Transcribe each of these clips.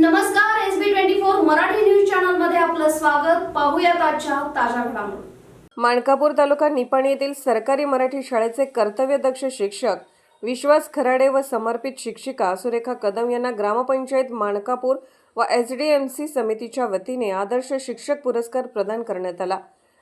नमस्कार S B twenty four Marathi news चॅनलमध्ये आपलं स्वागत. पाहूयात आजच्या ताज्या घडामोडी. माणकापूर तालुका निपाणी येथील सरकारी मराठी शाळेचे कर्तव्यदक्ष शिक्षक विश्वास खराडे व समर्पित शिक्षिका सुरेखा कदम यांना ग्रामपंचायत माणकापूर व एस डी एम सी समितीच्या वतीने आदर्श शिक्षक पुरस्कार प्रदान करण्यात आला.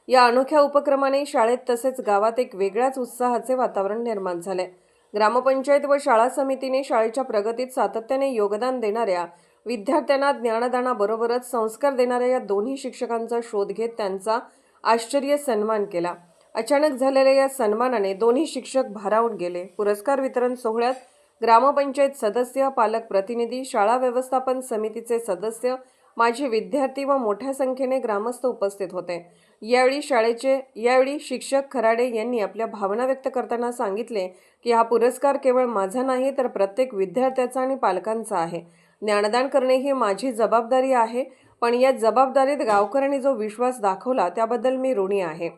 या अनोख्या उपक्रमाने शाळेत तसेच गावात एक वेगळ्याच उत्साहाचे वातावरण निर्माण झाले. ग्रामपंचायत व शाळा समितीने शाळेच्या प्रगतीत सातत्याने योगदान देणाऱ्या विद्यार्थ्यांना ज्ञानदानाबरोबरच संस्कार देणाऱ्या या दोन्ही शिक्षकांचा शोध घेत त्यांचा आश्चर्य सन्मान केला. अचानक झालेल्या या सन्मानाने दोन्ही शिक्षक भारावून गेले. पुरस्कार वितरण सोहळ्यात ग्रामपंचायत सदस्य पालक प्रतिनिधी शाळा व्यवस्थापन समितीचे सदस्य माझे विद्यार्थी व मोठ्या संख्येने ग्रामस्थ उपस्थित होते. यावेळी शाळेचे यावेळी शिक्षक खराडे यांनी आपल्या भावना व्यक्त करताना सांगितले की हा पुरस्कार केवळ माझा नाही तर प्रत्येक विद्यार्थ्याचा आणि पालकांचा आहे. ज्ञानदान करणे ही माझी जबाबदारी आहे पण या जबाबदारीत गावकऱ्यांनी जो विश्वास दाखवला त्याबद्दल मी ऋणी आहे.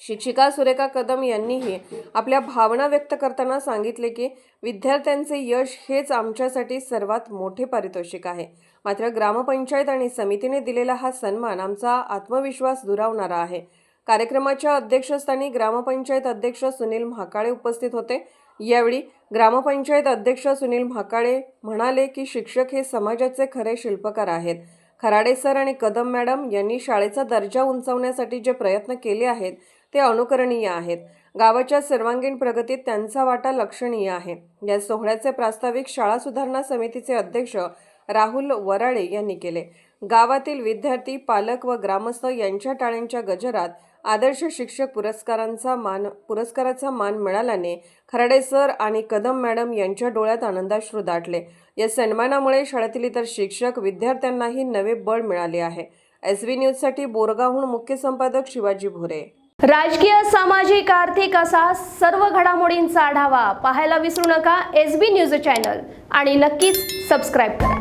शिक्षिका सुरेखा कदम यांनीही आपल्या भावना व्यक्त करताना सांगितले की विद्यार्थ्यांचे यश हेच आमच्यासाठी सर्वात मोठे पारितोषिक आहे. मात्र ग्रामपंचायत आणि समितीने दिलेला हा सन्मान आमचा आत्मविश्वास दुरावणारा आहे. कार्यक्रमाच्या अध्यक्षस्थानी ग्रामपंचायत अध्यक्ष सुनील म्हाकाळे उपस्थित होते. यावेळी ग्रामपंचायत अध्यक्ष सुनील म्हाकाळे म्हणाले की शिक्षक हे समाजाचे खरे शिल्पकार आहेत. खराडे सर आणि कदम मॅडम यांनी शाळेचा दर्जा उंचावण्यासाठी जे प्रयत्न केले आहेत ते अनुकरणीय आहेत. गावाच्या सर्वांगीण प्रगतीत त्यांचा वाटा लक्षणीय आहे. या सोहळ्याचे प्रास्ताविक शाळा सुधारणा समितीचे अध्यक्ष राहुल वराळे यांनी केले. गावातील विद्यार्थी पालक व ग्रामस्थ यांच्या टाळ्यांच्या गजरात आदर्श शिक्षक पुरस्कारांचा मान पुरस्काराचा मान मिळाल्याने खराडे सर आणि कदम मॅडम यांच्या डोळ्यात आनंदाश्रू दाटले. या सन्मानामुळे शाळेतील इतर शिक्षक विद्यार्थ्यांनाही नवे बळ मिळाले आहे. एस व्ही न्यूजसाठी बोरगावहून मुख्य संपादक शिवाजी भोरे. राजकीय सामाजिक आर्थिक असा सर्व घडामोडींचा आढावा पाहायला विसरू नका एस बी न्यूज चॅनल. आणि नक्कीच सबस्क्राईब करा.